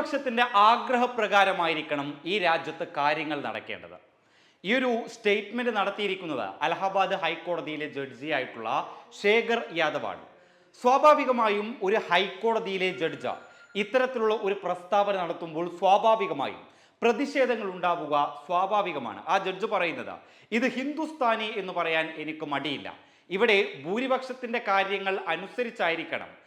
ഭൂരിപക്ഷത്തിന്റെ ആഗ്രഹപ്രകാരമായിരിക്കണം ഈ രാജ്യത്ത് കാര്യങ്ങൾ നടക്കേണ്ടത്. ഈ ഒരു സ്റ്റേറ്റ്മെന്റ് നടത്തിയിരിക്കുന്നത് അലഹബാദ് ഹൈക്കോടതിയിലെ ജഡ്ജിയായിട്ടുള്ള ശേഖർ യാദവാണ്. സ്വാഭാവികമായും ഒരു ഹൈക്കോടതിയിലെ ജഡ്ജ ഇത്തരത്തിലുള്ള ഒരു പ്രസ്താവന നടത്തുമ്പോൾ സ്വാഭാവികമായും പ്രതിഷേധങ്ങൾ ഉണ്ടാവുക സ്വാഭാവികമാണ്. ആ ജഡ്ജ് പറയുന്നത് ഇത് ഹിന്ദുസ്ഥാനി എന്ന് പറയാൻ എനിക്ക് മടിയില്ല. ഇവിടെ ഭൂരിപക്ഷത്തിന്റെ കാര്യങ്ങൾ അനുസരിച്ചായിരിക്കണം.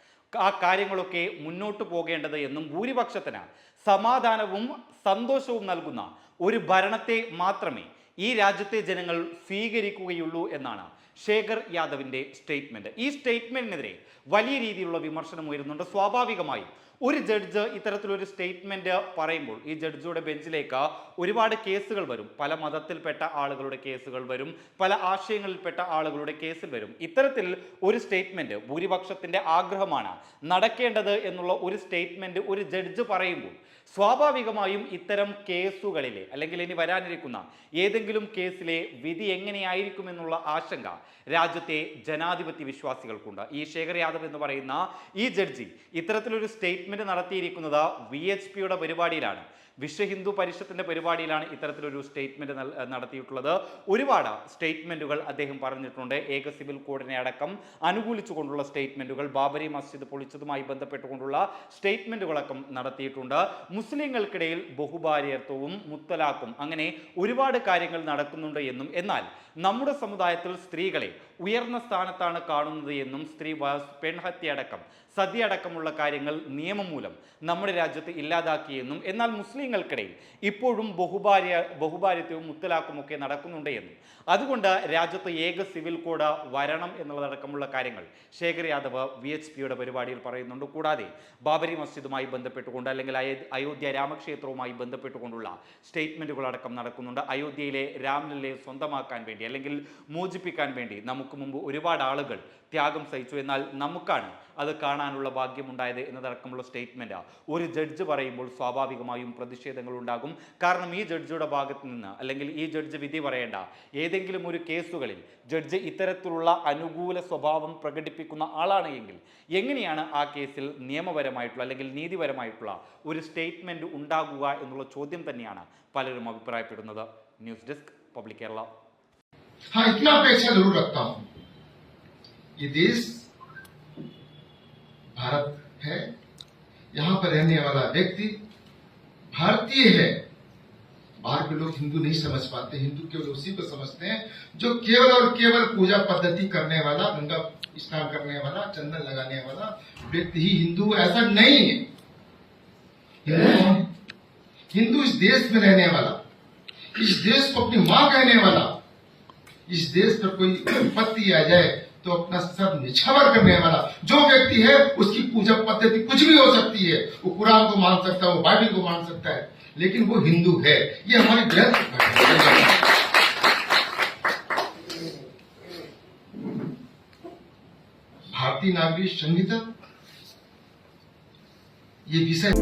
ആ കാര്യങ്ങളൊക്കെ മുന്നോട്ട് പോകേണ്ടത് എന്നും ഭൂരിപക്ഷത്തിന് സമാധാനവും സന്തോഷവും നൽകുന്ന ഒരു ഭരണത്തെ മാത്രമേ ഈ രാജ്യത്തെ ജനങ്ങൾ സ്വീകരിക്കുകയുള്ളൂ എന്നാണ് ശേഖർ യാദവിന്റെ സ്റ്റേറ്റ്മെന്റ് ഈ സ്റ്റേറ്റ്മെന്റിനെതിരെ വലിയ രീതിയിലുള്ള വിമർശനം ഉയരുന്നുണ്ട്. സ്വാഭാവികമായും ഒരു ജഡ്ജ് ഇത്തരത്തിലൊരു സ്റ്റേറ്റ്മെന്റ് പറയുമ്പോൾ ഈ ജഡ്ജിയുടെ ബെഞ്ചിലേക്ക് ഒരുപാട് കേസുകൾ വരും. പല മതത്തിൽപ്പെട്ട ആളുകളുടെ കേസുകൾ വരും. പല ആശയങ്ങളിൽപ്പെട്ട ആളുകളുടെ കേസിൽ വരും. ഇത്തരത്തിൽ ഒരു സ്റ്റേറ്റ്മെന്റ് ഭൂരിപക്ഷത്തിന്റെ ആഗ്രഹമാണ് നടക്കേണ്ടത് എന്നുള്ള ഒരു സ്റ്റേറ്റ്മെന്റ് ഒരു ജഡ്ജ് പറയുമ്പോൾ സ്വാഭാവികമായും ഇത്തരം കേസുകളിലെ അല്ലെങ്കിൽ ഇനി വരാനിരിക്കുന്ന ഏതെങ്കിലും കേസിലെ വിധി എങ്ങനെയായിരിക്കും എന്നുള്ള ആശങ്ക രാജ്യത്തെ ജനാധിപത്യ വിശ്വാസികൾക്കുണ്ട്. ഈ ശേഖർ യാദവ് എന്ന് പറയുന്ന ഈ ജഡ്ജി ഇത്തരത്തിലൊരു സ്റ്റേറ്റ്മെന്റ് നടത്തിയിരിക്കുന്നത് വി എച്ച് പിയുടെ പരിപാടിയിലാണ്. വിശ്വ ഹിന്ദു പരിഷത്തിന്റെ പരിപാടിയിലാണ് ഇത്തരത്തിലൊരു സ്റ്റേറ്റ്മെന്റ് നടത്തിയിട്ടുള്ളത്. ഒരുപാട് സ്റ്റേറ്റ്മെന്റുകൾ അദ്ദേഹം പറഞ്ഞിട്ടുണ്ട്. ഏക സിവിൽ കോഡിനെ അടക്കം അനുകൂലിച്ചുകൊണ്ടുള്ള സ്റ്റേറ്റ്മെന്റുകൾ ബാബരി മസ്ജിദ് പൊളിച്ചതുമായി ബന്ധപ്പെട്ടുകൊണ്ടുള്ള സ്റ്റേറ്റ്മെന്റുകളൊക്കെ നടത്തിയിട്ടുണ്ട്. മുസ്ലിങ്ങൾക്കിടയിൽ ബഹുഭാര്യത്വവും മുത്തലാക്കും അങ്ങനെ ഒരുപാട് കാര്യങ്ങൾ നടക്കുന്നുണ്ട് എന്നും എന്നാൽ നമ്മുടെ സമുദായത്തിൽ സ്ത്രീകളെ ഉയർന്ന സ്ഥാനത്താണ് കാണുന്നത് എന്നും സ്ത്രീ പെൺഹത്യയടക്കം പെൺഹത്യ അടക്കം സതി അടക്കമുള്ള കാര്യങ്ങൾ നിയമം മൂലം നമ്മുടെ രാജ്യത്ത് ഇല്ലാതാക്കിയെന്നും എന്നാൽ മുസ്ലിങ്ങൾക്കിടയിൽ ഇപ്പോഴും ബഹുഭാര്യ ബഹുഭാര്യത്വവും മുത്തലാക്കുമൊക്കെ നടക്കുന്നുണ്ട് എന്നും. അതുകൊണ്ട് രാജ്യത്ത് ഏക സിവിൽ കോഡ് വരണം എന്നുള്ളതടക്കമുള്ള കാര്യങ്ങൾ ശേഖർ യാദവ് വി എച്ച് പിയുടെ പരിപാടിയിൽ പറയുന്നുണ്ട്. കൂടാതെ ബാബരി മസ്ജിദുമായി ബന്ധപ്പെട്ടുകൊണ്ട് അല്ലെങ്കിൽ അയ- അയോധ്യ രാമക്ഷേത്രവുമായി ബന്ധപ്പെട്ടുകൊണ്ടുള്ള സ്റ്റേറ്റ്മെന്റുകളടക്കം നടക്കുന്നുണ്ട്. അയോധ്യയിലെ രാംലല്ലയെ സ്വന്തമാക്കാൻ വേണ്ടി അല്ലെങ്കിൽ മോചിപ്പിക്കാൻ വേണ്ടി നമുക്ക് മുമ്പ് ഒരുപാട് ആളുകൾ ത്യാഗം സഹിച്ചു. എന്നാൽ നമുക്കാണ് അത് കാണാനുള്ള ഭാഗ്യമുണ്ടായത് എന്നതടക്കമുള്ള സ്റ്റേറ്റ്മെന്റാണ് ഒരു ജഡ്ജ് പറയുമ്പോൾ സ്വാഭാവികമായും പ്രതിഷേധങ്ങൾ ഉണ്ടാകും കാരണം ഈ ജഡ്ജിയുടെ ഭാഗത്ത് നിന്ന് അല്ലെങ്കിൽ ഈ ജഡ്ജ് വിധി പറയേണ്ട ഏതെങ്കിലും ഒരു കേസുകളിൽ ജഡ്ജ് ഇത്തരത്തിലുള്ള അനുകൂല സ്വഭാവം പ്രകടിപ്പിക്കുന്ന ആളാണ് എങ്കിൽ എങ്ങനെയാണ് ആ കേസിൽ നിയമപരമായിട്ടുള്ള അല്ലെങ്കിൽ നീതിപരമായിട്ടുള്ള ഒരു സ്റ്റേറ്റ്മെന്റ് ഉണ്ടാകുക എന്നുള്ള ചോദ്യം തന്നെയാണ് പലരും അഭിപ്രായപ്പെടുന്നത് ന്യൂസ് ഡെസ്ക് പബ്ലിക് കേരള हाँ इतना अपेक्षा जरूर रखता हूं ये देश भारत है यहाँ पर रहने वाला व्यक्ति भारतीय है। बाहर के लोग हिंदू नहीं समझ पाते, हिंदू केवल उसी को समझते हैं जो केवल और केवल पूजा पद्धति करने वाला, गंगा स्नान करने वाला, चंदन लगाने वाला व्यक्ति ही हिंदू ऐसा नहीं है। हिंदू इस देश में रहने वाला, इस देश को अपनी माँ कहने वाला, इस देश पर कोई विपत्ति आ जाए तो अपना सर निछावर करने वाला। जो व्यक्ति है, उसकी पूजा पद्धति कुछ भी हो सकती है। वो कुरान को मान सकता है, वो बाइबल को मान सकता है, लेकिन वो हिंदू है। ये हमारी ग्रंथ भारतीय नागरिक संहिता ये विषय